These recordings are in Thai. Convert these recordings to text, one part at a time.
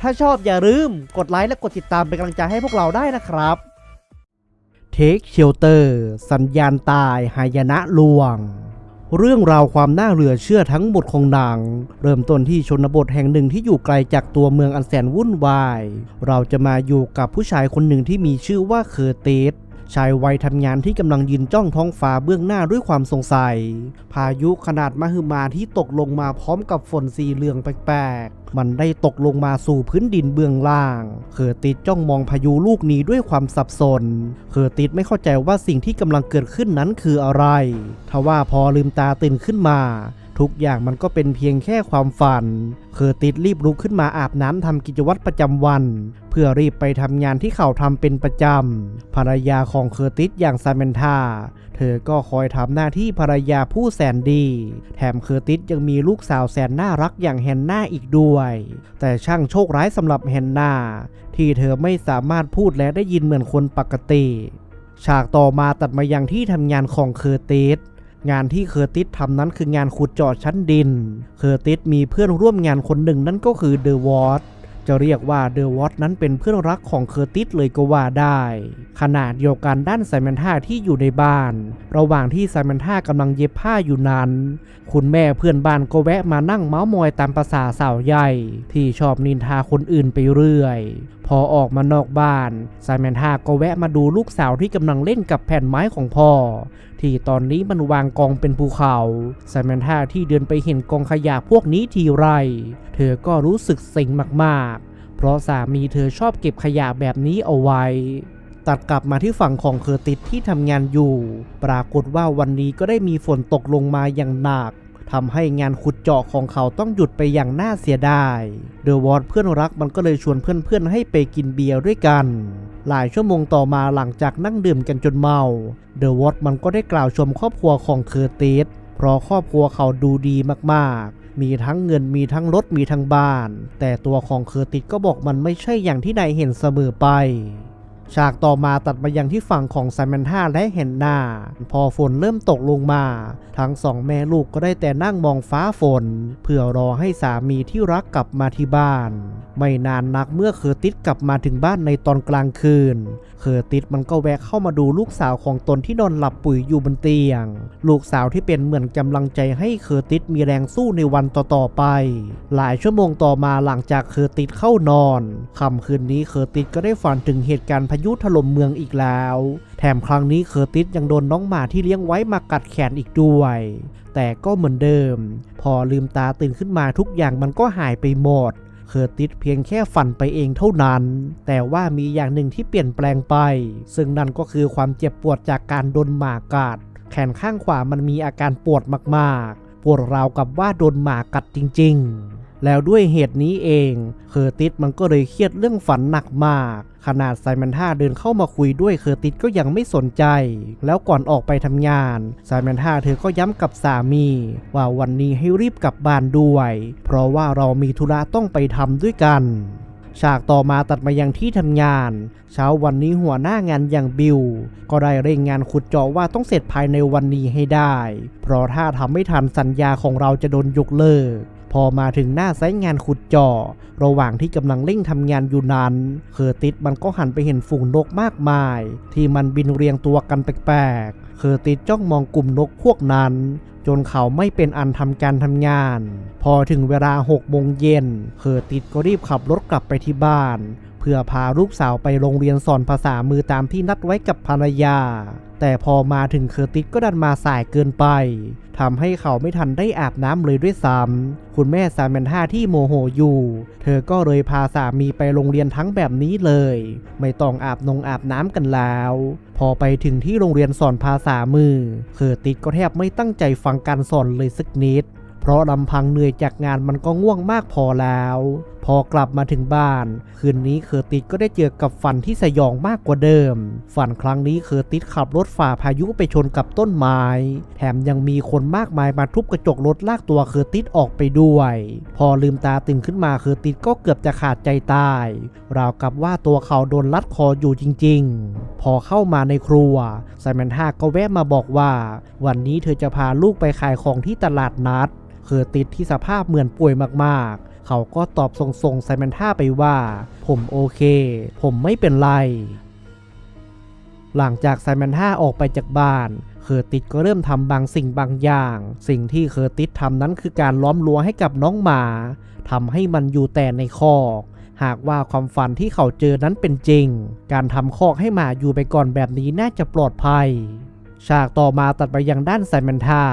ถ้าชอบอย่าลืมกดไลค์และกดติดตามเป็นกำลังใจให้พวกเราได้นะครับ เทคเชลเตอร์ สัญญาณตายหายนะลวง เรื่องราวความน่าเหลือเชื่อทั้งหมดของนังเริ่มต้นที่ชนบทแห่งหนึ่งที่อยู่ไกลจากตัวเมืองอันแสนวุ่นวาย เราจะมาอยู่กับผู้ชายคนหนึ่งที่มีชื่อว่าเคอร์ติส ชายวัยทำงานที่กำลังยืนจ้องท้องฟ้าเบื้องหน้าด้วยความสงสัย พายุขนาดมหึมาที่ตกลงมาพร้อมกับฝนสีเหลืองแปลกๆ มันได้ตกลงมาสู่พื้นดินเบื้องล่าง เคอร์ติสจ้องมองพายุลูกนี้ด้วยความสับสน เคอร์ติสไม่เข้าใจว่าสิ่งที่กำลังเกิดขึ้นนั้นคืออะไร ทว่าพอลืมตาตื่นขึ้นมา ทุกอย่างมันก็เป็นเพียงแค่ความฝัน เคอร์ติสรีบลุกขึ้นมาอาบน้ำทำกิจวัตรประจำวัน เพื่อรีบไปทำงานที่เขาทำเป็นประจำภรรยาของเคอร์ติสอย่างซาเมนธาเธอก็คอยทำหน้าที่ภรรยาผู้แสนดี แถมเคอร์ติสยังมีลูกสาวแสนน่ารักอย่างแฮนนาอีกด้วย แต่ช่างโชคร้ายสำหรับแฮนนาที่เธอไม่สามารถพูดและได้ยินเหมือนคนปกติ ฉากต่อมาตัดมายังที่ทำงานของเคอร์ติส งานที่เคอร์ติสทำนั้นคืองานขุดเจาะชั้นดิน เคอร์ติสมีเพื่อนร่วมงานคนหนึ่งนั่นก็คือเดอะวอตจะเรียกว่าเดอะวอตนั้นเป็นเพื่อนรักของเคอร์ติสเลยก็ว่าได้ ขนาดเดียวกันด้านไซมันธาที่อยู่ในบ้าน ระหว่างที่ไซมันธากำลังเย็บผ้าอยู่นั้น คุณแม่เพื่อนบ้านก็แวะมานั่งเมาส์มอยตามภาษาสาวใหญ่ ที่ชอบนินทาคนอื่นไปเรื่อย พอออกมานอกบ้านไซแมนธาก็แวะมาดูลูกสาวที่กำลังเล่นกับแผ่นไม้ของพ่อ ที่ตอนนี้มันวางกองเป็นภูเขาไซแมนธาที่เดินไปเห็นกองขยะพวกนี้ทีไร เธอก็รู้สึกเซ็งมากๆ เพราะสามีเธอชอบเก็บขยะแบบนี้เอาไว้ ตัดกลับมาที่ฝั่งของเคอร์ติสที่ทำงานอยู่ ปรากฏว่าวันนี้ก็ได้มีฝนตกลงมาอย่างหนักทำให้งานขุดเจาะของเขาต้องหยุดไปอย่างน่าเสียดาย เดอะวอตเพื่อนรักมันก็เลยชวนเพื่อนๆให้ไปกินเบียร์ด้วยกัน หลายชั่วโมงต่อมาหลังจากนั่งดื่มกันจนเมา เดอะวอตมันก็ได้กล่าวชมครอบครัวของเคอร์ติสเพราะครอบครัวเขาดูดีมากๆ มีทั้งเงินมีทั้งรถมีทั้งบ้าน แต่ตัวของเคอร์ติสก็บอกมันไม่ใช่อย่างที่นายเห็นเสมอไป ฉากต่อมาตัดมายังที่ฝั่งของไซแมนธาและเฮนนาพอฝนเริ่มตกลงมา ทั้งสองแม่ลูกก็ได้แต่นั่งมองฟ้าฝน เพื่อรอให้สามีที่รักกลับมาที่บ้าน ไม่นานนักเมื่อเคอร์ติสกลับมาถึงบ้านในตอนกลางคืน เคอร์ติสมันก็แวะเข้ามาดูลูกสาวของตนที่นอนหลับปุ๋ยอยู่บนเตียง ลูกสาวที่เป็นเหมือนกำลังใจให้เคอร์ติสมีแรงสู้ในวันต่อๆไป หลายชั่วโมงต่อมาหลังจากเคอร์ติสเข้านอนค่ำคืนนี้เคอร์ติสก็ได้ฝันถึงเหตุการณ์พยุถล่มเมืองอีกแล้ว แถมครั้งนี้เคอร์ติสยังโดนน้องหมาที่เลี้ยงไว้มากัดแขนอีกด้วย แต่ก็เหมือนเดิม พอลืมตาตื่นขึ้นมาทุกอย่างมันก็หายไปหมดเคอร์ติสเพียงแค่ฝันไปเองเท่านั้น แต่ว่ามีอย่างหนึ่งที่เปลี่ยนแปลงไป ซึ่งนั่นก็คือความเจ็บปวดจากการโดนหมากัด แขนข้างขวามันมีอาการปวดมากๆ ปวดราวกับว่าโดนหมากัดจริง ๆ แล้วด้วยเหตุนี้เอง เคอร์ติสมันก็เลยเครียดเรื่องฝันหนักมาก ขนาดไซมันธาเดินเข้ามาคุยด้วยเคอร์ติสก็ยังไม่สนใจ แล้วก่อนออกไปทำงานไซมันธาเธอก็ย้ำกับสามี ว่าวันนี้ให้รีบกลับบ้านด้วย เพราะว่าเรามีธุระต้องไปทำด้วยกันฉากต่อมาตัดมายังที่ทำงาน เช้าวันนี้หัวหน้างานอย่างบิลก็ได้เร่งงานขุดเจาะว่าต้องเสร็จภายในวันนี้ให้ได้ เพราะถ้าทำไม่ทันสัญญาของเราจะโดนยกเลิก พอมาถึงหน้าไซต์งานขุดเจาะระหว่างที่กำลังเร่งทำงานอยู่นั้น เคอร์ติสมันก็หันไปเห็นฝูงนกมากมาย ที่มันบินเรียงตัวกันแปลกๆ เคอร์ติสจ้องมองกลุ่มนกพวกนั้น จนเขาไม่เป็นอันทำการทำงาน พอถึงเวลา6โมงเย็น เคอร์ติสก็รีบขับรถกลับไปที่บ้าน เพื่อพาลูกสาวไปโรงเรียนสอนภาษามือตามที่นัดไว้กับภรรยา แต่พอมาถึงเคอร์ติสก็ดันมาสายเกินไปทำให้เขาไม่ทันได้อาบน้ำเลยด้วยซ้ำคุณแม่ซาเมนธาที่โมโหอยู่ เธอก็เลยพาสามีไปโรงเรียนทั้งแบบนี้เลย ไม่ต้องอาบนงอาบน้ำกันแล้ว พอไปถึงที่โรงเรียนสอนภาษามือ เคอร์ติสก็แทบไม่ตั้งใจฟังการสอนเลยสักนิดเพราะลำพังเหนื่อยจากงานมันก็ง่วงมากพอแล้วพอกลับมาถึงบ้าน คืนนี้เคอร์ติสก็ได้เจอกับฝันที่สยองมากกว่าเดิม ฝันครั้งนี้เคอร์ติสขับรถฝ่าพายุไปชนกับต้นไม้ แถมยังมีคนมากมายมาทุบกระจกรถลากตัวเคอร์ติสออกไปด้วย พอลืมตาตื่นขึ้นมาเคอร์ติสก็เกือบจะขาดใจตายราวกับว่าตัวเขาโดนลัดคออยู่จริง ๆ พอเข้ามาในครัวไซแมนธาก็แวะมาบอกว่า วันนี้เธอจะพาลูกไปขายของที่ตลาดนัดเคอร์ติสที่สภาพเหมือนป่วยมากๆ เขาก็ตอบส่งๆไซแมนท่าไปว่า ผมโอเค ผมไม่เป็นไร หลังจากไซแมนท่าออกไปจากบ้านเคอร์ติสก็เริ่มทำบางสิ่งบางอย่าง สิ่งที่เคอร์ติสทำนั้นคือการล้อมรั้วให้กับน้องหมาทำให้มันอยู่แต่ในคอก หากว่าความฝันที่เขาเจอนั้นเป็นจริง การทำคอกให้หมาอยู่ไปก่อนแบบนี้น่าจะปลอดภัย ฉากต่อมาตัดไปยังด้านไซแมนธา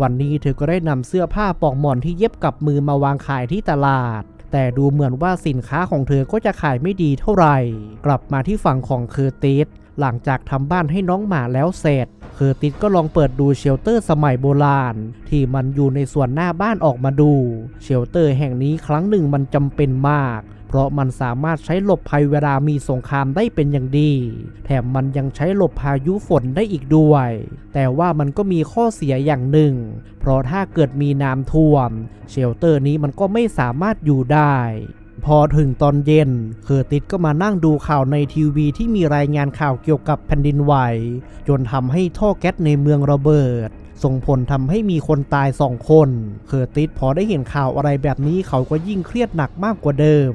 วันนี้เธอก็ได้นำเสื้อผ้าปอกหมอนที่เย็บกับมือมาวางขายที่ตลาด แต่ดูเหมือนว่าสินค้าของเธอก็จะขายไม่ดีเท่าไหร่ กลับมาที่ฝั่งของเคอร์ติสหลังจากทำบ้านให้น้องหมาแล้วเสร็จ เคอร์ติสก็ลองเปิดดูเชลเตอร์สมัยโบราณ ที่มันอยู่ในส่วนหน้าบ้านออกมาดู เชลเตอร์แห่งนี้ครั้งหนึ่งมันจำเป็นมาก ราะมันสามารถใช้หลบภัยเวลามีสงครามได้เป็นอย่างดี แถมมันยังใช้หลบพายุฝนได้อีกด้วย แต่ว่ามันก็มีข้อเสียอย่างหนึ่ง เพราะถ้าเกิดมีน้ำท่วม เชลเตอร์นี้มันก็ไม่สามารถอยู่ได้พอถึงตอนเย็น เคอร์ติสก็มานั่งดูข่าวในทีวีที่มีรายงานข่าวเกี่ยวกับแผ่นดินไหว จนทำให้ท่อแก๊สในเมืองระเบิด ส่งผลทำให้มีคนตายสองคน เคอร์ติสพอได้เห็นข่าวอะไรแบบนี้เขาก็ยิ่งเครียดหนักมากกว่าเดิม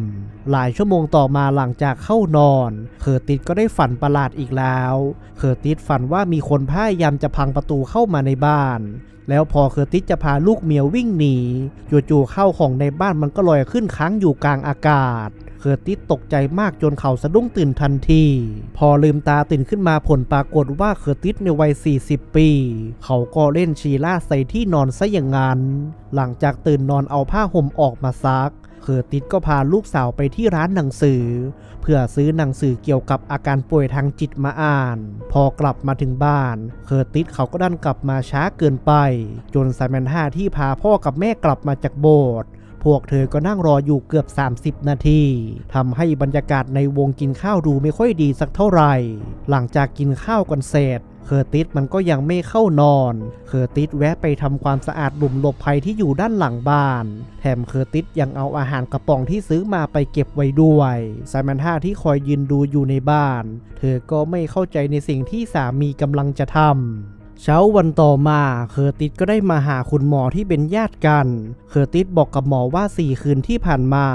หลายชั่วโมงต่อมาหลังจากเข้านอน เคอร์ติสก็ได้ฝันประหลาดอีกแล้ว เคอร์ติสฝันว่ามีคนพยายามจะพังประตูเข้ามาในบ้าน แล้วพอเคอร์ติสจะพาลูกเมียวิ่งหนีจู่ๆเข้าของในบ้านมันก็ลอยขึ้นค้างอยู่กลางอากาศ เคอร์ติสตกใจมากจนเขาสะดุ้งตื่นทันที พอลืมตาตื่นขึ้นมาผลปรากฏว่าเคอร์ติสในวัย 40 ปี เขาก็เล่นชีล่าใส่ที่นอนซะอย่างนั้น หลังจากตื่นนอนเอาผ้าห่มออกมาซัก เคอร์ติสก็พาลูกสาวไปที่ร้านหนังสือ เพื่อซื้อหนังสือเกี่ยวกับอาการป่วยทางจิตมาอ่าน พอกลับมาถึงบ้าน เคอร์ติสเขาก็ดันกลับมาช้าเกินไป จนไซแมนท่าที่พาพ่อกับแม่กลับมาจากโบสถ์พวกเธอก็นั่งรออยู่เกือบ 30 นาทีทำให้บรรยากาศในวงกินข้าวดูไม่ค่อยดีสักเท่าไหร่ หลังจากกินข้าวกันเสร็จ เคอร์ติสมันก็ยังไม่เข้านอน เคอร์ติสแวะไปทำความสะอาดหลุมหลบภัยที่อยู่ด้านหลังบ้าน แถมเคอร์ติสยังเอาอาหารกระป๋องที่ซื้อมาไปเก็บไว้ด้วยไซมันท่าที่คอยยืนดูอยู่ในบ้าน เธอก็ไม่เข้าใจในสิ่งที่สามีกำลังจะทำเช้าวันต่อมาเคอร์ติสก็ได้มาหาคุณหมอที่เป็นญาติกัน เคอร์ติสบอกกับหมอว่าสี่คืนที่ผ่านมา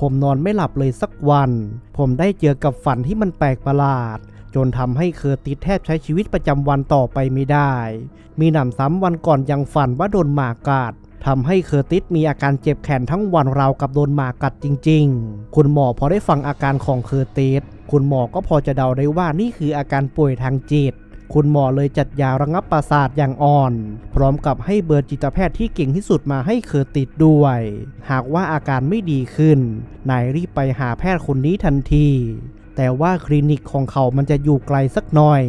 ผมนอนไม่หลับเลยสักวัน ผมได้เจอกับฝันที่มันแปลกประหลาด จนทำให้เคอร์ติสแทบใช้ชีวิตประจำวันต่อไปไม่ได้ มีหนำซ้ำวันก่อนยังฝันว่าโดนหมากัดทำให้เคอร์ติสมีอาการเจ็บแขนทั้งวันราวกับโดนหมากัดจริง ๆ คุณหมอพอได้ฟังอาการของเคอร์ติส คุณหมอก็พอจะเดาได้ว่านี่คืออาการป่วยทางจิต คุณหมอเลยจัดยาระงับประสาทอย่างอ่อน พร้อมกับให้เบอร์จิตแพทย์ที่เก่งที่สุดมาให้เคอร์ติดด้วย หากว่าอาการไม่ดีขึ้น นายรีบไปหาแพทย์คนนี้ทันที แต่ว่าคลินิกของเขามันจะอยู่ไกลสักหน่อย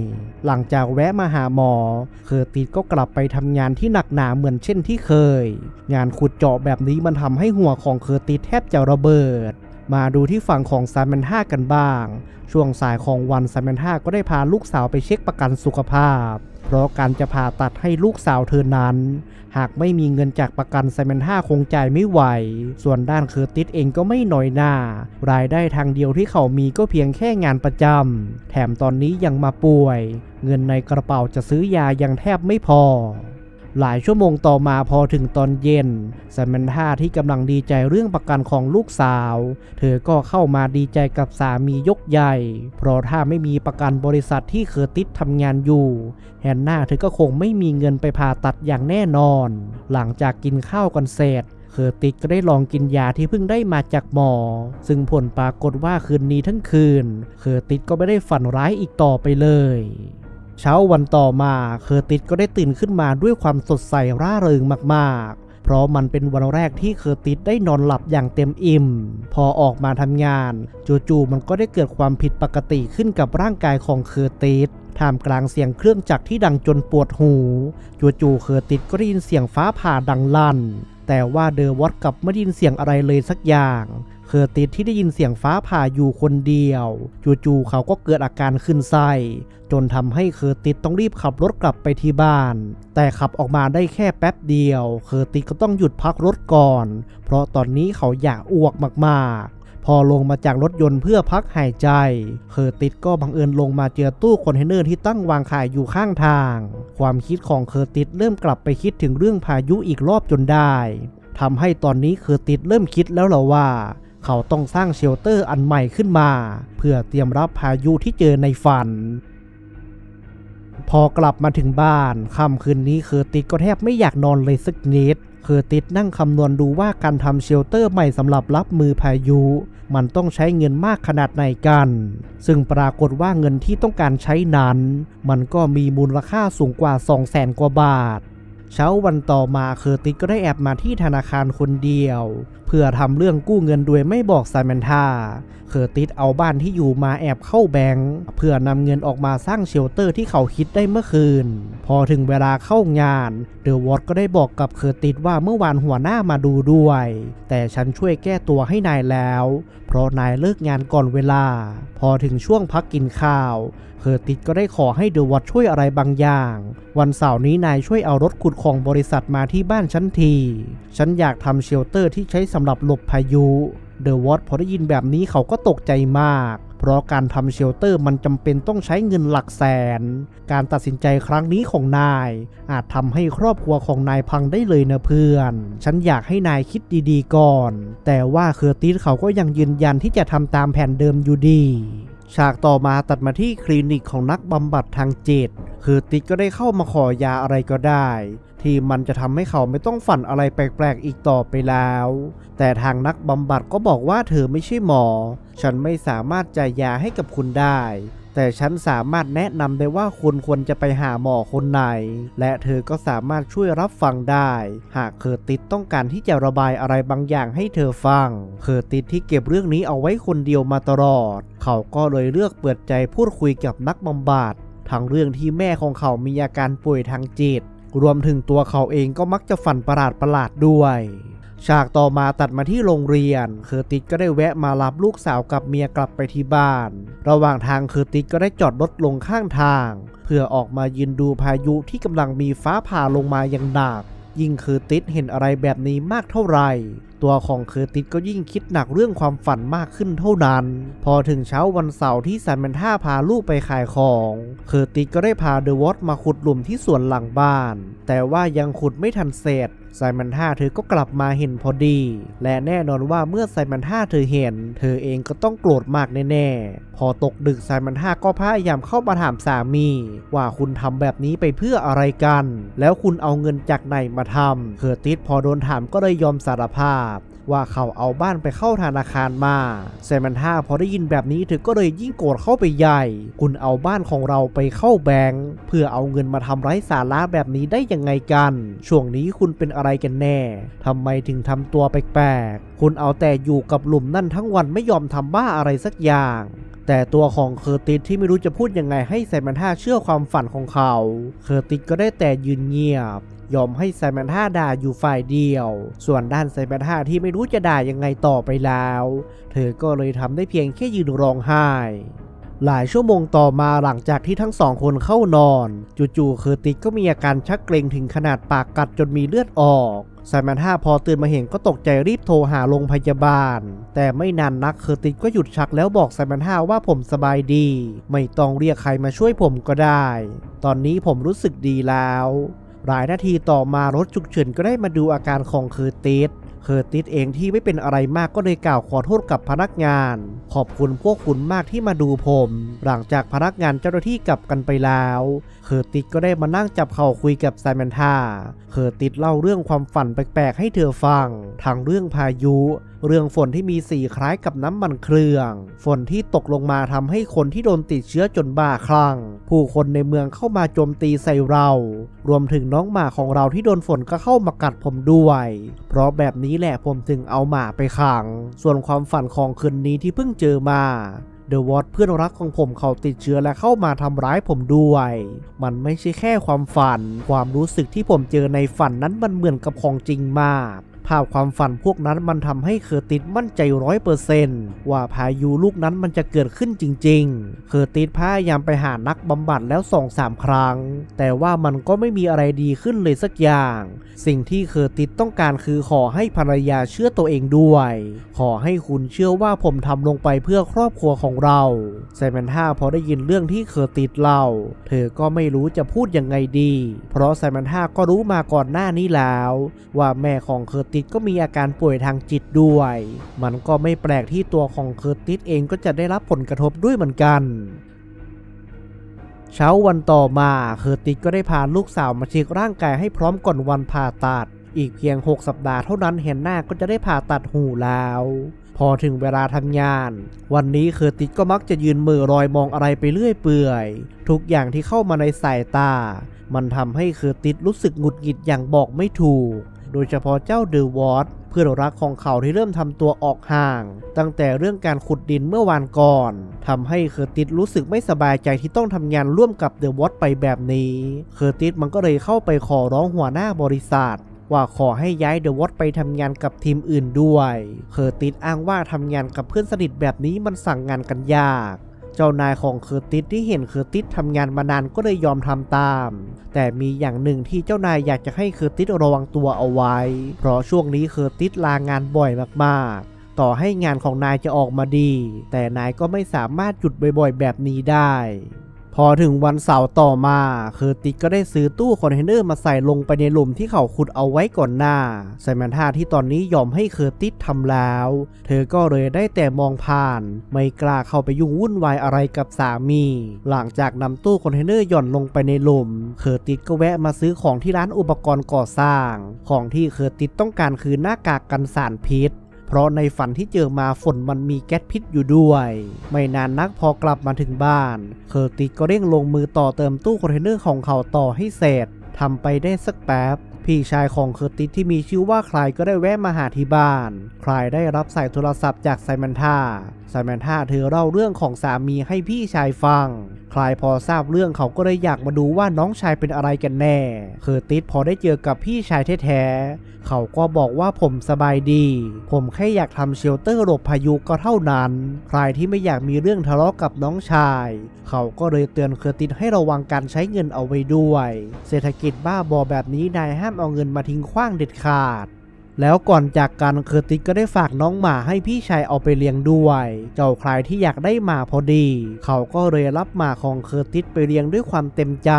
หลังจากแวะมาหาหมอ เคอร์ติสก็กลับไปทำงานที่หนักหนาเหมือนเช่นที่เคย งานขุดเจาะแบบนี้มันทำให้หัวของเคอร์ติสแทบจะระเบิด มาดูที่ฝั่งของซามเมนท่ากันบ้าง ช่วงสายของวันซามเมนท่าก็ได้พาลูกสาวไปเช็คประกันสุขภาพ เพราะการจะผ่าตัดให้ลูกสาวเธอนั้น หากไม่มีเงินจากประกันซามเมนท่าคงจ่ายไม่ไหว ส่วนด้านเคอร์ติสเองก็ไม่หน้อยหน้า รายได้ทางเดียวที่เขามีก็เพียงแค่งานประจำแถมตอนนี้ยังมาป่วย เงินในกระเป๋าจะซื้อยายังแทบไม่พอ หลายชั่วโมงต่อมาพอถึงตอนเย็นแซมเมนท่าที่กำลังดีใจเรื่องประกันของลูกสาว เธอก็เข้ามาดีใจกับสามียกใหญ่ เพราะถ้าไม่มีประกันบริษัทที่เคอร์ติสทำงานอยู่ แฮนนาเธอก็คงไม่มีเงินไปผ่าตัดอย่างแน่นอน หลังจากกินข้าวกันเสร็จเคอร์ติสก็ได้ลองกินยาที่เพิ่งได้มาจากหมอ ซึ่งผลปรากฏว่าคืนนี้ทั้งคืน เคอร์ติสก็ไม่ได้ฝันร้ายอีกต่อไปเลย เช้าวันต่อมาเคอร์ติสก็ได้ตื่นขึ้นมาด้วยความสดใสร่าเริงมากๆ เพราะมันเป็นวันแรกที่เคอร์ติสได้นอนหลับอย่างเต็มอิ่ม พอออกมาทำงาน จู่ๆมันก็ได้เกิดความผิดปกติขึ้นกับร่างกายของเคอร์ติสท่ามกลางเสียงเครื่องจักรที่ดังจนปวดหูจู่ๆเคอร์ติสก็ได้ยินเสียงฟ้าผ่าดังลั่น แต่ว่าเดอวอตกลับไม่ได้ยินเสียงอะไรเลยสักอย่าง เคอร์ติสที่ได้ยินเสียงฟ้าผ่าอยู่คนเดียว จู่ๆเขาก็เกิดอาการขึ้นไส้จนทำให้เคอร์ติสต้องรีบขับรถกลับไปที่บ้าน แต่ขับออกมาได้แค่แป๊บเดียว เคอร์ติสก็ต้องหยุดพักรถก่อน เพราะตอนนี้เขาอยากอ้วกมากๆพอลงมาจากรถยนต์เพื่อพักหายใจ เคอร์ติสก็บังเอิญลงมาเจอตู้คอนเทนเนอร์ที่ตั้งวางขายอยู่ข้างทาง ความคิดของเคอร์ติสเริ่มกลับไปคิดถึงเรื่องพายุอีกรอบจนได้ทำให้ตอนนี้เคอร์ติสเริ่มคิดแล้วหรอว่า เขาต้องสร้างเชลเตอร์อันใหม่ขึ้นมา เพื่อเตรียมรับพายุที่เจอในฝัน พอกลับมาถึงบ้านค่ำคืนนี้เคอร์ติสก็แทบไม่อยากนอนเลยสักนิดเคอร์ติสนั่งคำนวณดูว่าการทำเชลเตอร์ใหม่สำหรับรับมือพายุ มันต้องใช้เงินมากขนาดไหนกัน ซึ่งปรากฏว่าเงินที่ต้องการใช้นั้น มันก็มีมูลค่าสูงกว่า 2 0 0แสนกว่าบาท เช้าวันต่อมาเคอร์ติสก็ได้แอบมาที่ธนาคารคนเดียว เพื่อทำเรื่องกู้เงินโดยไม่บอกไซมนธาเคอร์ติสเอาบ้านที่อยู่มาแอบเข้าแบงก์เพื่อนำเงินออกมาสร้างเชลเตอร์ที่เขาคิดได้เมื่อคืน พอถึงเวลาเข้างานเดอะวอตก็ได้บอกกับเคอร์ติสว่าเมื่อวานหัวหน้ามาดูด้วย แต่ฉันช่วยแก้ตัวให้นายแล้ว เพราะนายเลิกงานก่อนเวลา พอถึงช่วงพักกินข้าว เคอร์ติสก็ได้ขอให้เดอะวอตช่วยอะไรบางอย่าง วันเสาร์นี้นายช่วยเอารถขุดของบริษัทมาที่บ้านฉันที ฉันอยากทำเชลเตอร์ที่ใช้สำหรับหลบพายุ เดอะวอตพอได้ยินแบบนี้เขาก็ตกใจมาก เพราะการทำเชลเตอร์มันจำเป็นต้องใช้เงินหลักแสน การตัดสินใจครั้งนี้ของนาย อาจทำให้ครอบครัวของนายพังได้เลยนะเพื่อน ฉันอยากให้นายคิดดีๆก่อน แต่ว่าเคอร์ติสเขาก็ยังยืนยันที่จะทำตามแผนเดิมอยู่ดี ฉากต่อมาตัดมาที่คลินิกของนักบำบัดทางจิต คือติ๊กก็ได้เข้ามาขอยาอะไรก็ได้ ที่มันจะทำให้เขาไม่ต้องฝันอะไรแปลกๆอีกต่อไปแล้ว แต่ทางนักบำบัดก็บอกว่าเธอไม่ใช่หมอ ฉันไม่สามารถจ่ายยาให้กับคุณได้ แต่ฉันสามารถแนะนำได้ว่าคุณควรจะไปหาหมอคนไหน และเธอก็สามารถช่วยรับฟังได้ หากเคอร์ติสต้องการที่จะระบายอะไรบางอย่างให้เธอฟัง เคอร์ติสที่เก็บเรื่องนี้เอาไว้คนเดียวมาตลอด เขาก็เลยเลือกเปิดใจพูดคุยกับนักบำบัดทั้งเรื่องที่แม่ของเขามีอาการป่วยทางจิต รวมถึงตัวเขาเองก็มักจะฝันประหลาดประหลาดๆด้วย ฉากต่อมาตัดมาที่โรงเรียน เคอร์ติสก็ได้แวะมารับลูกสาวกับเมียกลับไปที่บ้าน ระหว่างทางเคอร์ติสก็ได้จอดรถลงข้างทาง เพื่อออกมายืนดูพายุที่กำลังมีฟ้าผ่าลงมาอย่างหนัก ยิ่งเคอร์ติสเห็นอะไรแบบนี้มากเท่าไหร่ตัวของเคอร์ติสก็ยิ่งคิดหนักเรื่องความฝันมากขึ้นเท่านั้น พอถึงเช้าวันเสาร์ที่ซันเมนท่าพาลูกไปขายของ เคอร์ติสก็ได้พาเดอะวอตมาขุดหลุมที่สวนหลังบ้าน แต่ว่ายังขุดไม่ทันเสร็จ ไซมันท่าเธอก็กลับมาเห็นพอดี และแน่นอนว่าเมื่อไซมันท่าเธอเห็น เธอเองก็ต้องโกรธมากแน่ๆ พอตกดึกไซมันท่าก็พยายามเข้ามาถามสามี ว่าคุณทำแบบนี้ไปเพื่ออะไรกัน แล้วคุณเอาเงินจากไหนมาทำเคอร์ติสพอโดนถามก็เลยยอมสารภาพ ว่าเขาเอาบ้านไปเข้าธนาคารมาเซมันท่าพอได้ยินแบบนี้เธอก็เลยยิ่งโกรธเข้าไปใหญ่ คุณเอาบ้านของเราไปเข้าแบงค์เพื่อเอาเงินมาทำไร้สาระแบบนี้ได้ยังไงกัน ช่วงนี้คุณเป็นอะไรกันแน่ทำไมถึงทำตัวแปลกๆ คุณเอาแต่อยู่กับหลุมนั่นทั้งวันไม่ยอมทำบ้าอะไรสักอย่าง แต่ตัวของเคอร์ติสที่ไม่รู้จะพูดยังไงให้ไซมันท่าเชื่อความฝันของเขา เคอร์ติสก็ได้แต่ยืนเงียบ ยอมให้ไซมันท่าด่าอยู่ฝ่ายเดียว ส่วนด้านไซมันท่าที่ไม่รู้จะด่ายังไงต่อไปแล้ว เธอก็เลยทำได้เพียงแค่ยืนร้องไห้หลายชั่วโมงต่อมาหลังจากที่ทั้งสองคนเข้านอน จู่ๆเคอร์ติสก็มีอาการชักเกร็งถึงขนาดปากกัดจนมีเลือดออก ไซมันท่าพอตื่นมาเห็นก็ตกใจรีบโทรหาโรงพยาบาล แต่ไม่นานนักเคอร์ติสก็หยุดชักแล้วบอกไซมันท่าว่าผมสบายดี ไม่ต้องเรียกใครมาช่วยผมก็ได้ ตอนนี้ผมรู้สึกดีแล้ว หลายนาทีต่อมารถฉุกเฉินก็ได้มาดูอาการของเคอร์ติส เคอร์ติสเองที่ไม่เป็นอะไรมากก็เลยกล่าวขอโทษกับพนักงาน ขอบคุณพวกคุณมากที่มาดูผม หลังจากพนักงานเจ้าหน้าที่กลับกันไปแล้ว เคอร์ติสก็ได้มานั่งจับเข่าคุยกับไซมนธาเคอร์ติสเล่าเรื่องความฝันแปลกๆให้เธอฟัง ทั้งเรื่องพายุ เรื่องฝนที่มีสีคล้ายกับน้ำมันเครื่อง ฝนที่ตกลงมาทำให้คนที่โดนติดเชื้อจนบ้าคลั่ง ผู้คนในเมืองเข้ามาโจมตีใส่เรา รวมถึงน้องหมาของเราที่โดนฝนก็เข้ามากัดผมด้วย เพราะแบบนี้แหละผมถึงเอาหมาไปขัง ส่วนความฝันของคืนนี้ที่เพิ่งเจอมาเดอะวอตเพื่อนรักของผมเขาติดเชื้อและเข้ามาทำร้ายผมด้วย มันไม่ใช่แค่ความฝัน ความรู้สึกที่ผมเจอในฝันนั้นมันเหมือนกับของจริงมาก ภาพความฝันพวกนั้นมันทำให้เคอร์ติสมั่นใจร้อยเปอร์เซนต์ว่าพายุลูกนั้นมันจะเกิดขึ้นจริง ๆ เคอร์ติสพยายามไปหานักบำบัดแล้วสองสามครั้ง แต่ว่ามันก็ไม่มีอะไรดีขึ้นเลยสักอย่าง สิ่งที่เคอร์ติสต้องการคือขอให้ภรรยาเชื่อตัวเองด้วย ขอให้คุณเชื่อว่าผมทำลงไปเพื่อครอบครัวของเราไซแมนท่าพอได้ยินเรื่องที่เคอร์ติสเล่า เธอก็ไม่รู้จะพูดยังไงดี เพราะไซแมนท่าก็รู้มาก่อนหน้านี้แล้ว ว่าแม่ของเคอร์ติสก็มีอาการป่วยทางจิตด้วย มันก็ไม่แปลกที่ตัวของเคอร์ติสเองก็จะได้รับผลกระทบด้วยเหมือนกัน เช้าวันต่อมาเคอร์ติสก็ได้พาลูกสาวมาเช็คร่างกายให้พร้อมก่อนวันผ่าตัด อีกเพียง 6 สัปดาห์เท่านั้นเห็นหน้าก็จะได้ผ่าตัดหูแล้ว พอถึงเวลาทำงาน วันนี้เคอร์ติสก็มักจะยืนมือรอยมองอะไรไปเรื่อยเปื่อย ทุกอย่างที่เข้ามาในสายตา มันทำให้เคอร์ติสรู้สึกหงุดหงิดอย่างบอกไม่ถูก โดยเฉพาะเจ้าเดอะวอตเพื่อนรักของเขาที่เริ่มทำตัวออกห่าง ตั้งแต่เรื่องการขุดดินเมื่อวานก่อนทำให้เคอร์ติสรู้สึกไม่สบายใจที่ต้องทำงานร่วมกับเดอะวอตไปแบบนี้ เคอร์ติสมันก็เลยเข้าไปขอร้องหัวหน้าบริษัทว่าขอให้ย้ายเดอะวอตไปทำงานกับทีมอื่นด้วย เคอร์ติสอ้างว่าทำงานกับเพื่อนสนิทแบบนี้มันสั่งงานกันยาก เจ้านายของเคอร์ติสที่เห็นเคอร์ติสทำงานมานานก็เลยยอมทำตาม แต่มีอย่างหนึ่งที่เจ้านายอยากจะให้เคอร์ติสระวังตัวเอาไว้ เพราะช่วงนี้เคอร์ติสลางานบ่อยมากๆ ต่อให้งานของนายจะออกมาดี แต่นายก็ไม่สามารถหยุดบ่อยๆแบบนี้ได้ พอถึงวันเสาร์ต่อมาเคอร์ติสก็ได้ซื้อตู้คอนเทนเนอร์มาใส่ลงไปในหลุมที่เขาขุดเอาไว้ก่อนหน้าไซมันธาที่ตอนนี้ยอมให้เคอร์ติสทำแล้ว เธอก็เลยได้แต่มองผ่าน ไม่กล้าเข้าไปยุ่งวุ่นวายอะไรกับสามี หลังจากนำตู้คอนเทนเนอร์หย่อนลงไปในหลุม เคอร์ติสก็แวะมาซื้อของที่ร้านอุปกรณ์ก่อสร้าง ของที่เคอร์ติสต้องการคือหน้ากากกันสารพิษ เพราะในฝันที่เจอมาฝนมันมีแก๊สพิษอยู่ด้วย ไม่นานนักพอกลับมาถึงบ้าน เคอร์ติสก็เร่งลงมือต่อเติมตู้คอนเทนเนอร์ของเขาต่อให้เสร็จทำไปได้สักแป๊บพี่ชายของเคอร์ติสที่มีชื่อว่าคลายก็ได้แวะมาหาที่บ้าน คลายได้รับสายโทรศัพท์จากไซมันธาไซมันธาเธอเล่าเรื่องของสามีให้พี่ชายฟัง คลายพอทราบเรื่องเขาก็เลยอยากมาดูว่าน้องชายเป็นอะไรกันแน่ เคอร์ติสพอได้เจอกับพี่ชายแท้ๆ เขาก็บอกว่าผมสบายดี ผมแค่อยากทำเชลเตอร์หลบพายุก็เท่านั้น ใครที่ไม่อยากมีเรื่องทะเลาะกับน้องชาย เขาก็เลยเตือนเคอร์ติสให้ระวังการใช้เงินเอาไว้ด้วย เศรษฐกิจบ้าบอแบบนี้นายห้ามเอาเงินมาทิ้งขว้างเด็ดขาด แล้วก่อนจากกันเคอร์ติสก็ได้ฝากน้องหมาให้พี่ชายเอาไปเลี้ยงด้วย เจ้าใครที่อยากได้หมาพอดี เขาก็เลยรับหมาของเคอร์ติสไปเลี้ยงด้วยความเต็มใจ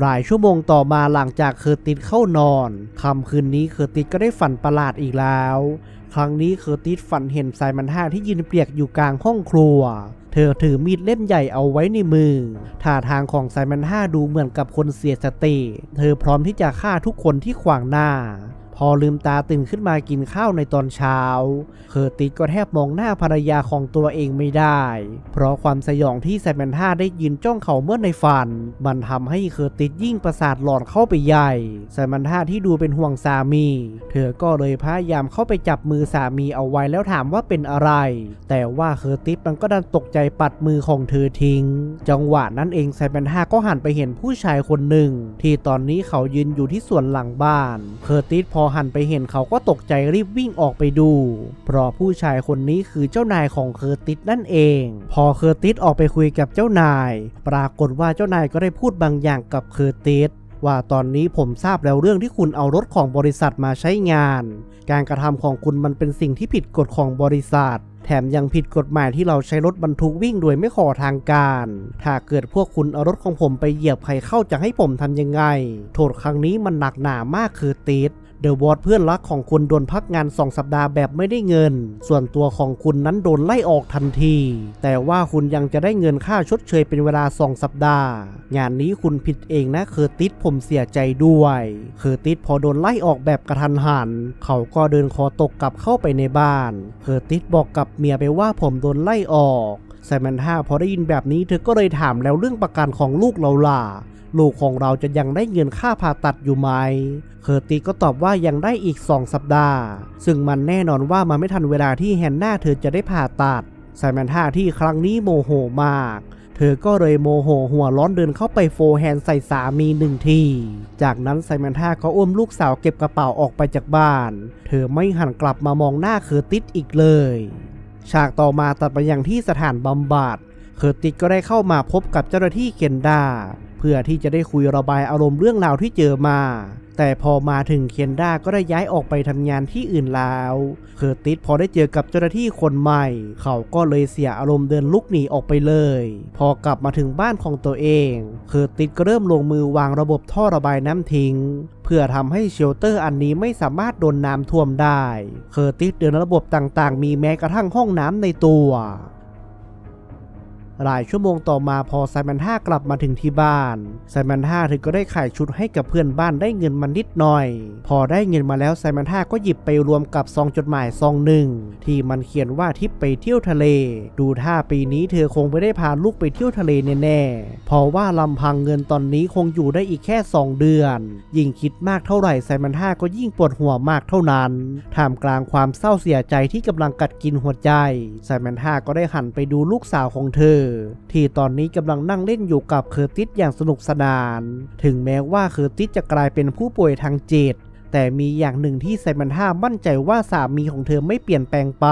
หลายชั่วโมงต่อมาหลังจากเคอร์ติสเข้านอนค่ำคืนนี้เคอร์ติสก็ได้ฝันประหลาดอีกแล้ว ครั้งนี้เคอร์ติสฝันเห็นไซมันท่าที่ยืนเปียกอยู่กลางห้องครัว เธอถือมีดเล่มใหญ่เอาไว้ในมือ ท่าทางของไซมันท่าดูเหมือนกับคนเสียสติ เธอพร้อมที่จะฆ่าทุกคนที่ขวางหน้า พอลืมตาตื่นขึ้นมากินข้าวในตอนเช้า เคอร์ติสก็แทบมองหน้าภรรยาของตัวเองไม่ได้ เพราะความสยองที่ไซแมนท่าได้ยืนจ้องเขาเมื่อในฝัน มันทำให้เคอร์ติสยิ่งประสาทหลอนเข้าไปใหญ่ไซแมนท่าที่ดูเป็นห่วงสามี เธอก็เลยพยายามเข้าไปจับมือสามีเอาไว้แล้วถามว่าเป็นอะไร แต่ว่าเคอร์ติสมันก็ดันตกใจปัดมือของเธอทิ้ง จังหวะนั้นเองไซแมนท่าก็หันไปเห็นผู้ชายคนหนึ่ง ที่ตอนนี้เขายืนอยู่ที่สวนหลังบ้าน เคอร์ติสพออหันไปเห็นเขาก็ตกใจรีบวิ่งออกไปดู เพราะผู้ชายคนนี้คือเจ้านายของเคอร์ติสนั่นเอง พอเคอร์ติสออกไปคุยกับเจ้านาย ปรากฏว่าเจ้านายก็ได้พูดบางอย่างกับเคอร์ติสว่าตอนนี้ผมทราบแล้วเรื่องที่คุณเอารถของบริษัทมาใช้งาน การกระทำของคุณมันเป็นสิ่งที่ผิดกฎของบริษัท แถมยังผิดกฎหมายที่เราใช้รถบรรทุกวิ่งโดยไม่ขอทางการ ถ้าเกิดพวกคุณเอารถของผมไปเหยียบใครเข้าจะให้ผมทำยังไง โทษครั้งนี้มันหนักหนามากคือติด เดอะวอตเพื่อนรักของคุณโดนพักงาน 2 สัปดาห์แบบไม่ได้เงิน ส่วนตัวของคุณนั้นโดนไล่ออกทันที แต่ว่าคุณยังจะได้เงินค่าชดเชยเป็นเวลา 2 สัปดาห์ งานนี้คุณผิดเองนะเคอร์ติสผมเสียใจด้วยเคอร์ติสพอโดนไล่ออกแบบกระทันหัน เขาก็เดินคอตกกลับเข้าไปในบ้านเคอร์ติสบอกกับเมียไปว่าผมโดนไล่ออกไซมันท่าพอได้ยินแบบนี้เธอก็เลยถามแล้วเรื่องประกันของลูกเราล่ะ ลูกของเราจะยังได้เงินค่าผ่าตัดอยู่ไหม เคอร์ติก็ตอบว่ายังได้อีก 2 สัปดาห์ ซึ่งมันแน่นอนว่ามันไม่ทันเวลาที่แฮนนาเธอจะได้ผ่าตัดไซแมนท่าที่ครั้งนี้โมโหมาก เธอก็เลยโมโหหัวร้อนเดินเข้าไปโฟร์แฮนด์ใส่สามีหนึ่งที จากนั้นไซแมนท่าก็อุ้มลูกสาวเก็บกระเป๋าออกไปจากบ้าน เธอไม่หันกลับมามองหน้าเคอร์ติสอีกเลย ฉากต่อมาตัดไปยังที่สถานบำบัดเคอร์ติสก็ได้เข้ามาพบกับเจ้าหน้าที่เคนดา พื่อที่จะได้คุยระบายอารมณ์เรื่องราวที่เจอมา แต่พอมาถึงเคนด้าก็ได้ย้ายออกไปทำงานที่อื่นแล้วเคอร์ติสพอได้เจอกับเจ้าหน้าที่คนใหม่ เขาก็เลยเสียอารมณ์เดินลุกหนีออกไปเลย พอกลับมาถึงบ้านของตัวเองเคอร์ติสก็เริ่มลงมือวางระบบท่อระบายน้ำทิ้ง เพื่อทำให้เชลเตอร์อันนี้ไม่สามารถโดนน้ำท่วมได้ เคอร์ติสเดินระบบต่างๆ มีแม้กระทั่งห้องน้ำในตัว หลายชั่วโมงต่อมาพอไซมันท่ากลับมาถึงที่บ้าน ไซมันท่าถึงก็ได้ขายชุดให้กับเพื่อนบ้านได้เงินมานิดหน่อย พอได้เงินมาแล้วไซมันท่าก็หยิบไปรวมกับซองจดหมายซองหนึ่ง ที่มันเขียนว่าทิปไปเที่ยวทะเล ดูท่าปีนี้เธอคงไม่ได้พาลูกไปเที่ยวทะเลแน่ๆ เพราะว่าลำพังเงินตอนนี้คงอยู่ได้อีกแค่ 2 เดือน ยิ่งคิดมากเท่าไหร่ไซมันท่าก็ยิ่งปวดหัวมากเท่านั้น ท่ามกลางความเศร้าเสียใจที่กำลังกัดกินหัวใจ ไซมันท่าก็ได้หันไปดูลูกสาวของเธอที่ตอนนี้กำลังนั่งเล่นอยู่กับเคอร์ติสอย่างสนุกสนาน ถึงแม้ว่าเคอร์ติสจะกลายเป็นผู้ป่วยทางจิตแต่มีอย่างหนึ่งที่ไซมันท่ามั่นใจว่าสามีของเธอไม่เปลี่ยนแปลงไป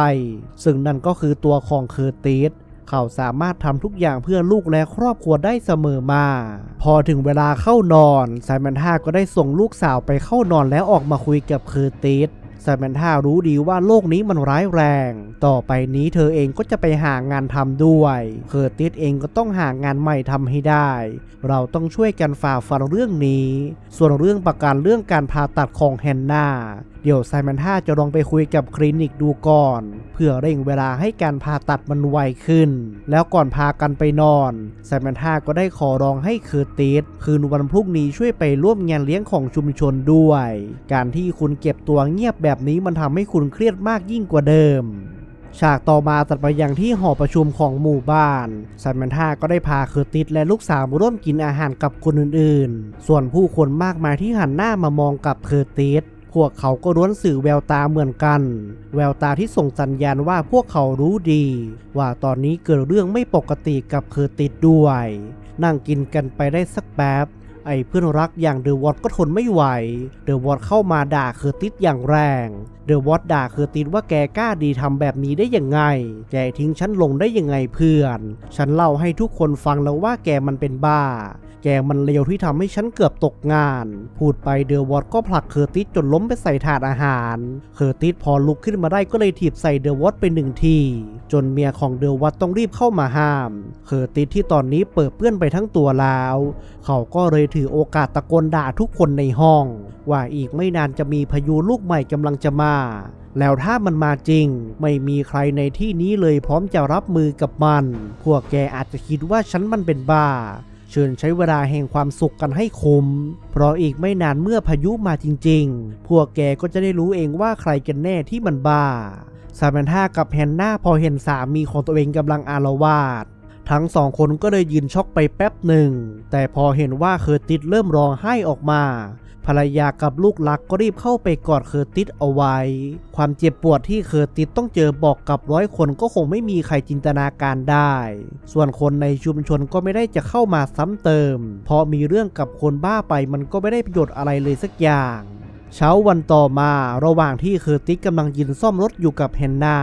ซึ่งนั่นก็คือตัวของเคอร์ติสเขาสามารถทำทุกอย่างเพื่อลูกและครอบครัวได้เสมอมา พอถึงเวลาเข้านอนไซมันท่าก็ได้ส่งลูกสาวไปเข้านอนแล้วออกมาคุยกับเคอร์ติส ซามานธารู้ดีว่าโลกนี้มันร้ายแรง ต่อไปนี้เธอเองก็จะไปหางานทำด้วยเคอร์ติสเองก็ต้องหางานใหม่ทำให้ได้ เราต้องช่วยกันฝ่าฟันเรื่องนี้ ส่วนเรื่องประการเรื่องการผ่าตัดของแฮนนา เดี๋ยวไซมันท่าจะลองไปคุยกับคลินิกดูก่อน เพื่อเร่งเวลาให้การผ่าตัดมันไวขึ้น แล้วก่อนพากันไปนอนไซมันท่าก็ได้ขอร้องให้เคอร์ติสคืนวันพรุ่งนี้ช่วยไปร่วมงานเลี้ยงของชุมชนด้วย การที่คุณเก็บตัวเงียบแบบนี้มันทำให้คุณเครียดมากยิ่งกว่าเดิมฉากต่อมาตัดไปยังที่หอประชุมของหมู่บ้านซันมันท่าก็ได้พาเคอร์ติสและลูกสาวมาร่วมกินอาหารกับคนอื่นๆ ส่วนผู้คนมากมายที่หันหน้ามามองกับเคอร์ติส พวกเขาก็ล้วนสื่อแววตาเหมือนกัน แววตาที่ส่งสัญญาณว่าพวกเขารู้ดี ว่าตอนนี้เกิดเรื่องไม่ปกติกับเคอร์ติดด้วย นั่งกินกันไปได้สักแป๊บ ไอ้เพื่อนรักอย่างเดอะวอตก็ทนไม่ไหว เดอะวอตเข้ามาด่าเคอร์ติสอย่างแรง เดอะวอตด่าเคอร์ติสว่าแกกล้าดีทำแบบนี้ได้ยังไง แกทิ้งฉันลงได้ยังไงเพื่อน ฉันเล่าให้ทุกคนฟังแล้วว่าแกมันเป็นบ้า แกมันเลวที่ทำให้ฉันเกือบตกงาน พูดไปเดอะวอตก็ผลักเคอร์ติสจนล้มไปใส่ถาดอาหาร เคอร์ติสพอลุกขึ้นมาได้ก็เลยถีบใส่เดอะวอตไปหนึ่งที จนเมียของเดอะวอตต้องรีบเข้ามาห้าม เคอร์ติสที่ตอนนี้เปิดเปื้อนไปทั้งตัวแล้ว เขาก็เลยถือโอกาสตะโกนด่าทุกคนในห้อง ว่าอีกไม่นานจะมีพายุลูกใหม่กำลังจะมา แล้วถ้ามันมาจริง ไม่มีใครในที่นี้เลยพร้อมจะรับมือกับมัน พวกแกอาจจะคิดว่าฉันมันเป็นบ้าเชิญใช้เวลาแห่งความสุขกันให้คม เพราะอีกไม่นานเมื่อพายุมาจริงๆ พวกแกก็จะได้รู้เองว่าใครกันแน่ที่มันบ้าซามันธากับแฮนนาพอเห็นสามีของตัวเองกำลังอารวาส ทั้งสองคนก็เลยยืนช็อกไปแป๊บหนึ่ง แต่พอเห็นว่าเคอร์ติสเริ่มร้องไห้ออกมา ภรรยากับลูกรักก็รีบเข้าไปกอดเคอร์ติสเอาไว้ ความเจ็บปวดที่เคอร์ติสต้องเจอบอกกับร้อยคนก็คงไม่มีใครจินตนาการได้ ส่วนคนในชุมชนก็ไม่ได้จะเข้ามาซ้ำเติม เพราะมีเรื่องกับคนบ้าไปมันก็ไม่ได้ประโยชน์อะไรเลยสักอย่าง เช้าวันต่อมาระหว่างที่เคอร์ติสกำลังยืนซ่อมรถอยู่กับแฮนนา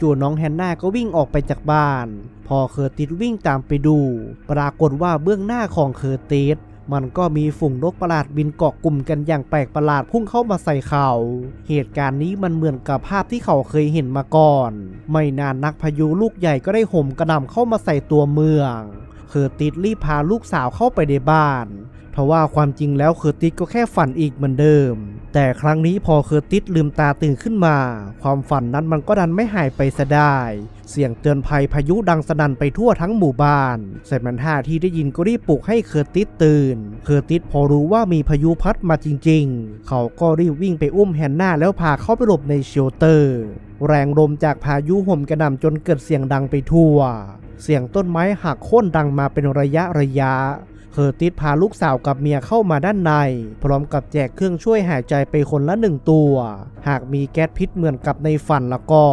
จู่ๆน้องแฮนนาก็วิ่งออกไปจากบ้าน พอเคอร์ติสวิ่งตามไปดู ปรากฏว่าเบื้องหน้าของเคอร์ติสมันก็มีฝูงนกประหลาดบินเกาะกลุ่มกันอย่างแปลกประหลาดพุ่งเข้ามาใส่เขา เหตุการณ์นี้มันเหมือนกับภาพที่เขาเคยเห็นมาก่อน ไม่นานนักพายุลูกใหญ่ก็ได้ห่มกระหน่ำเข้ามาใส่ตัวเมือง เคอร์ติสรีบพาลูกสาวเข้าไปในบ้าน ทว่าความจริงแล้วเคอร์ติสก็แค่ฝันอีกเหมือนเดิม แต่ครั้งนี้พอเคอร์ติสลืมตาตื่นขึ้นมา ความฝันนั้นมันก็ดันไม่หายไปซะได้ เสียงเตือนภัยพายุดังสนั่นไปทั่วทั้งหมู่บ้านไซมันท่าที่ได้ยินก็รีบปลุกให้เคอร์ติสตื่น เคอร์ติสพอรู้ว่ามีพายุพัดมาจริง ๆ เขาก็รีบวิ่งไปอุ้มแฮนนาแล้วพาเข้าไปหลบในเชลเตอร์ แรงลมจากพายุห่มกระหน่ำจนเกิดเสียงดังไปทั่ว เสียงต้นไม้หักโค่นดังมาเป็นระยะระยะ เคอร์ติสพาลูกสาวกับเมียเข้ามาด้านใน พร้อมกับแจกเครื่องช่วยหายใจไปคนละหนึ่งตัว หากมีแก๊สพิษเหมือนกับในฝันแล้วก็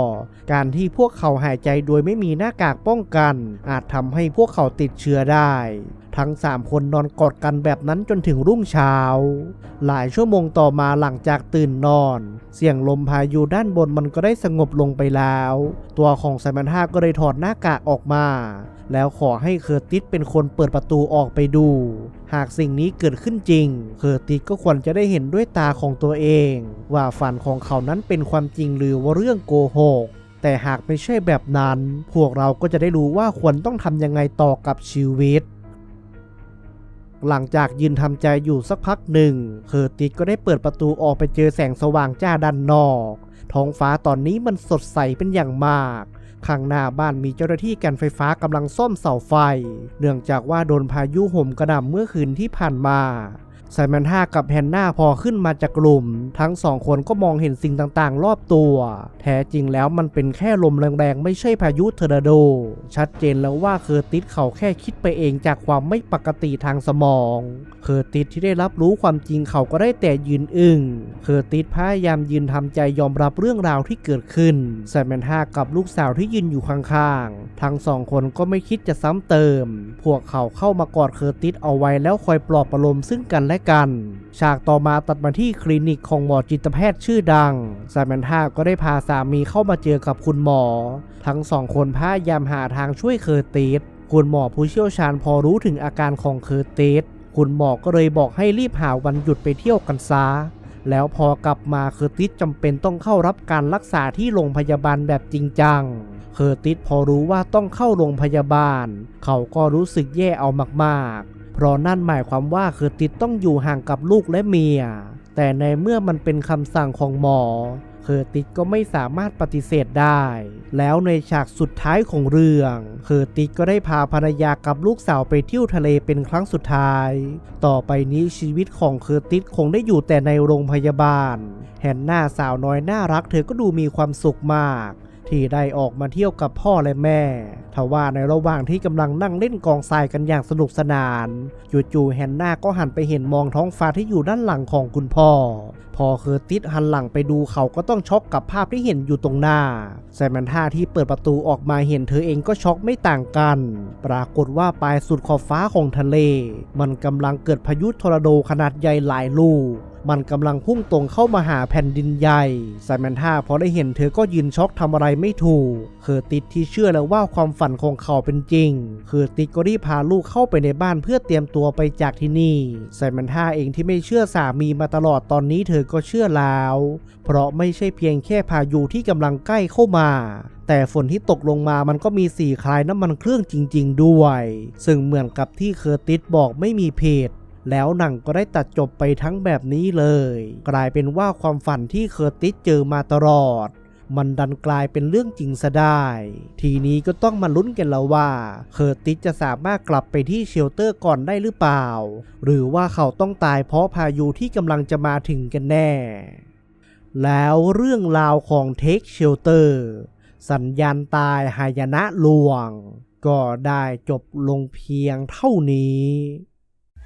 การที่พวกเขาหายใจโดยไม่มีหน้ากากป้องกัน อาจทำให้พวกเขาติดเชื้อได้ทั้งสามคนนอนกอดกันแบบนั้นจนถึงรุ่งเช้า หลายชั่วโมงต่อมาหลังจากตื่นนอน เสียงลมพายุด้านบนมันก็ได้สงบลงไปแล้ว ตัวของไซมันธาก็เลยถอดหน้ากากออกมา แล้วขอให้เคอร์ติสเป็นคนเปิดประตูออกไปดู หากสิ่งนี้เกิดขึ้นจริง เคอร์ติสก็ควรจะได้เห็นด้วยตาของตัวเอง ว่าฝันของเขานั้นเป็นความจริงหรือว่าเรื่องโกหกแต่หากไม่ใช่แบบนั้น พวกเราก็จะได้รู้ว่าควรต้องทำยังไงต่อกับชีวิต หลังจากยืนทำใจอยู่สักพักหนึ่ง เคอร์ติสก็ได้เปิดประตูออกไปเจอแสงสว่างจ้าด้านนอก ท้องฟ้าตอนนี้มันสดใสเป็นอย่างมาก ข้างหน้าบ้านมีเจ้าหน้าที่การไฟฟ้ากำลังซ่อมเสาไฟ เนื่องจากว่าโดนพายุห่มกระหน่ำเมื่อคืนที่ผ่านมา ไซแมนธากับแฮนนาพอขึ้นมาจากกลุ่ม ทั้งสองคนก็มองเห็นสิ่งต่างๆ รอบตัว แท้จริงแล้วมันเป็นแค่ลมแรงๆ ไม่ใช่พายุเทอร์นาโด ชัดเจนแล้วว่าเคอร์ติสเขาแค่คิดไปเองจากความไม่ปกติทางสมอง เคอร์ติสที่ได้รับรู้ความจริงเขาก็ได้แต่ยืนอึง้ง เคอร์ติสพยายามยืนทำใจยอมรับเรื่องราวที่เกิดขึ้นไซแมนธากับลูกสาวที่ยืนอยู่ข้างๆ ทั้งสองคนก็ไม่คิดจะซ้ำเติม พวกเขาเข้ามากอดเคอร์ติสเอาไว้แล้วคอยปลอบประโลมซึ่งกันและกัน ฉากต่อมาตัดมาที่คลินิกของหมอจิตแพทย์ชื่อดังไซแมนธาก็ได้พาสามีเข้ามาเจอกับคุณหมอ ทั้งสองคนพยายามหาทางช่วยเคอร์ติสคุณหมอผู้เชี่ยวชาญพอรู้ถึงอาการของเคอร์ติสคุณหมอก็เลยบอกให้รีบหาวันหยุดไปเที่ยวกันซะแล้วพอกลับมาเคอร์ติสจำเป็นต้องเข้ารับการรักษาที่โรงพยาบาลแบบจริงจัง เคอร์ติสพอรู้ว่าต้องเข้าโรงพยาบาล เขาก็รู้สึกแย่เอามากๆ เพราะนั่นหมายความว่าเคอร์ติสต้องอยู่ห่างกับลูกและเมีย แต่ในเมื่อมันเป็นคำสั่งของหมอเคอร์ติสก็ไม่สามารถปฏิเสธได้ แล้วในฉากสุดท้ายของเรื่องเคอร์ติสก็ได้พาภรรยากับลูกสาวไปเที่ยวทะเลเป็นครั้งสุดท้าย ต่อไปนี้ชีวิตของเคอร์ติสคงได้อยู่แต่ในโรงพยาบาล แฮนนาสาวน้อยน่ารักเธอก็ดูมีความสุขมาก ที่ได้ออกมาเที่ยวกับพ่อและแม่ทว่าในระหว่างที่กำลังนั่งเล่นกองทรายกันอย่างสนุกสนาน จู่ๆแฮนนาก็หันไปเห็นมองท้องฟ้าที่อยู่ด้านหลังของคุณพ่อ พอเคอร์ติสหันหลังไปดูเขาก็ต้องช็อกกับภาพที่เห็นอยู่ตรงหน้าไซมันท่าที่เปิดประตูออกมาเห็นเธอเองก็ช็อกไม่ต่างกัน ปรากฏว่าปลายสุดขอบฟ้าของทะเล มันกำลังเกิดพายุทอร์นาโดขนาดใหญ่หลายลูกมันกำลังพุ่งตรงเข้ามาหาแผ่นดินใหญ่ไซมันท่าพอได้เห็นเธอก็ยืนช็อกทำอะไรไม่ถูกเคอร์ติสที่เชื่อแล้วว่าความฝันของเขาเป็นจริงเคอร์ติสก็รีบพาลูกเข้าไปในบ้านเพื่อเตรียมตัวไปจากที่นี่ไซมันท่าเองที่ไม่เชื่อสามีมาตลอดตอนนี้เธอก็เชื่อแล้ว เพราะไม่ใช่เพียงแค่พายุที่กำลังใกล้เข้ามาแต่ฝนที่ตกลงมามันก็มีสีคล้ายน้ำมันเครื่องจริง ๆ ด้วย ซึ่งเหมือนกับที่เคอร์ติสบอกไม่มีเพจ แล้วหนังก็ได้ตัดจบไปทั้งแบบนี้เลย กลายเป็นว่าความฝันที่เคอร์ติสเจอมาตลอด มันดันกลายเป็นเรื่องจริงซะได้ ทีนี้ก็ต้องมาลุ้นกันแล้วว่า เคอร์ติสจะสามารถกลับไปที่เชลเตอร์ก่อนได้หรือเปล่า หรือว่าเขาต้องตายเพราะพายุที่กำลังจะมาถึงกันแน่ แล้วเรื่องราวของเทคเชลเตอร์สัญญาณตายหายนะลวง ก็ได้จบลงเพียงเท่านี้